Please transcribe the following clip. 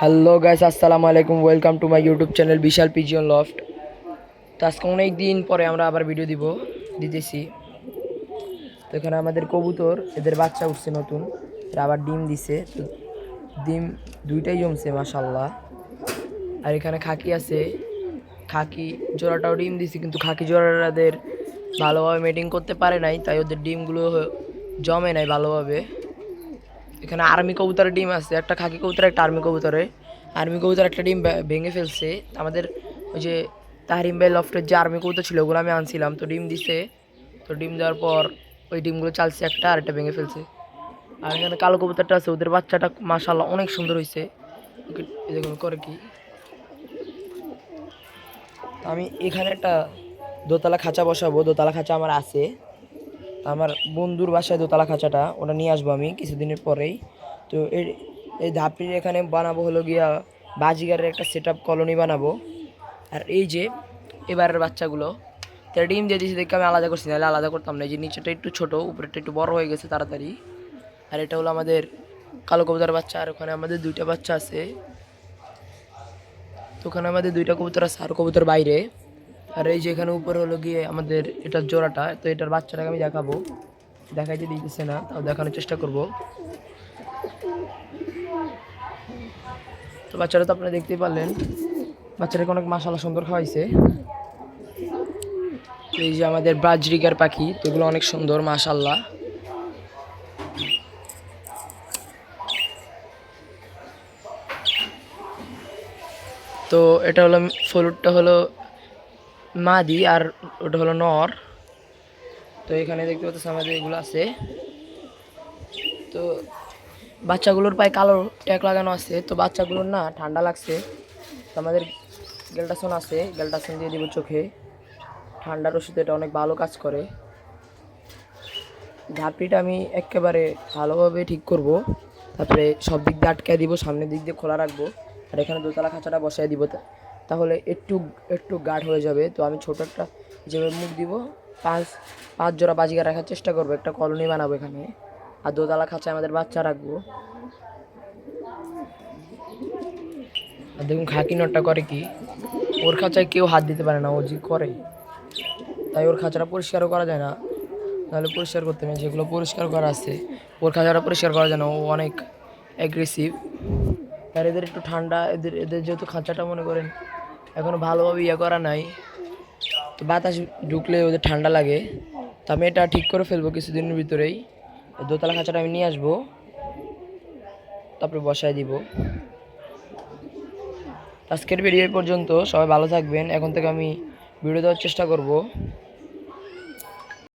Hello guys আসসালামু আলাইকুম welcome to my YouTube channel Bishal pigeon loft তো আজকে অনেক দিন পরে আমরা আবার ভিডিও দিব, দিতেছি। তো এখানে আমাদের কবুতর, এদের বাচ্চা উঠছে নতুন, এরা আবার ডিম দিছে। তো ডিম দুইটাই জমছে মাশাল্লাহ আর এখানে খাকি আছে, খাকি জোড়াটাও ডিম দিছে, কিন্তু খাকি জোড়াদের ভালোভাবে মেটিং করতে পারে নাই, তাই ওদের ডিমগুলো জমে নাই ভালোভাবে। এখানে আর্মি কবুতরের ডিম আছে, একটা খাকি কবুতর, একটা আর্মি কবুতরে। আর্মি কবুতর একটা ডিম ভেঙে ফেলছে। আমাদের ওই যে তাহরিম ভাই লফটের যে আর্মি কবুতর ছিল, ওগুলো আমি আনছিলাম। তো ডিম দিছে। তো ডিম দেওয়ার পর ওই ডিমগুলো চালছে একটা আর একটা ভেঙে ফেলছে। আর এখানে কালো কবুতরটা আছে, ওদের বাচ্চাটা মাশাল্লাহ অনেক সুন্দর হয়েছে দেখুন, করে কি? আমি এখানে একটা দোতলা খাঁচা বসাবো। দোতলা খাঁচা আমার আছে। আমার বন্ধুর বাসায় দোতলা খাঁচাটা ওটা নিয়ে আসব আমি কিছুদিনের পরেই। তো এই এই ধাপড়ির এখানে বানাবো হলো গিয়া বাজিগারের একটা সেট আপ কলোনি বানাবো। আর এই যে, এবারের বাচ্চাগুলো তারা ডিম দিয়ে দিয়েছি, দেখে আমি আলাদা করছি, নাহলে আলাদা করতাম না। এই যে নিচেটা একটু ছোটো, উপরেরটা একটু বড় হয়ে গেছে তাড়াতাড়ি। আর এটা হলো আমাদের কালো কবুতর বাচ্চা, আর ওখানে আমাদের দুইটা বাচ্চা আছে। তো ওখানে আমাদের দুইটা কবুতর আছে, আর কবুতর বাইরে। আর এই যে এখানে উপরে হলো গিয়ে আমাদের এটার জোড়াটা, তো এটার বাচ্চাটাকে আমি দেখাবো। দেখাইতে দিতেছে না, তাও দেখানোর চেষ্টা করব। তো বাচ্চাটা তো আপনারা দেখতেই পারলেন, বাচ্চাটাকে অনেক মাসালা সুন্দর খাওয়াইছে। এই যে আমাদের ব্রাজরিকার পাখি, তো এগুলো অনেক সুন্দর মাশাল্লাহ তো এটা হলো, ফলুরটা হলো মাদি আর ওটা হলো নর। তো এখানে দেখতে পাচ্ছি আমাদের এগুলো আছে। তো বাচ্চাগুলোর পায়ে কালো ট্যাগ লাগানো আছে। তো বাচ্চাগুলোর না ঠান্ডা লাগছে। তো আমাদের গেলটাসন আছে। গেলটাসন দিয়ে দিব চোখে। ঠান্ডার ওষুধ এটা অনেক ভালো কাজ করে। ঝাঁপড়িটা আমি একেবারে ভালোভাবে ঠিক করব। তারপরে সব দিক দিয়ে আটকে দিব, সামনের দিক দিয়ে খোলা রাখব। আর এখানে দোতলা খাঁচাটা বসাই দিব। তাহলে একটু একটু গাঢ় হয়ে যাবে। তো আমি ছোট একটা যেভাবে মুখ দিব, পাঁচ পাঁচ জোড়া বাজিকা রাখার চেষ্টা করব। একটা কলোনি বানাবো এখানে। আর দোতলা খাঁচায় আমাদের বাচ্চা রাখব। আর দেখুন খাকি নটটা করে কি। ওর খাঁচায় কেউ হাত দিতে পারে না, ও যে করে। তাই ওর খাঁচাটা পরিষ্কারও করা যায় না। তাহলে পরিষ্কার করতে হবে যেগুলো পরিষ্কার করা আছে, ওর খাঁচাটা পরিষ্কার করা যায় না ও অনেক অ্যাগ্রেসিভ আর এদের একটু ঠান্ডা, এদের এদের যেহেতু খাঁচাটা মনে করেন এখনও ভালোভাবে ইয়ে করা নাই, তো বাতাস ঢুকলে ওদের ঠান্ডা লাগে। তো আমি এটা ঠিক করে ফেলব কিছুদিনের ভিতরেই। দোতলা খাঁচাটা আমি নিয়ে আসব, তারপরে বসায় দিব। আজকের ভিডিও পর্যন্ত, সবাই ভালো থাকবেন। এখন থেকে আমি ভিডিও দেওয়ার চেষ্টা করব।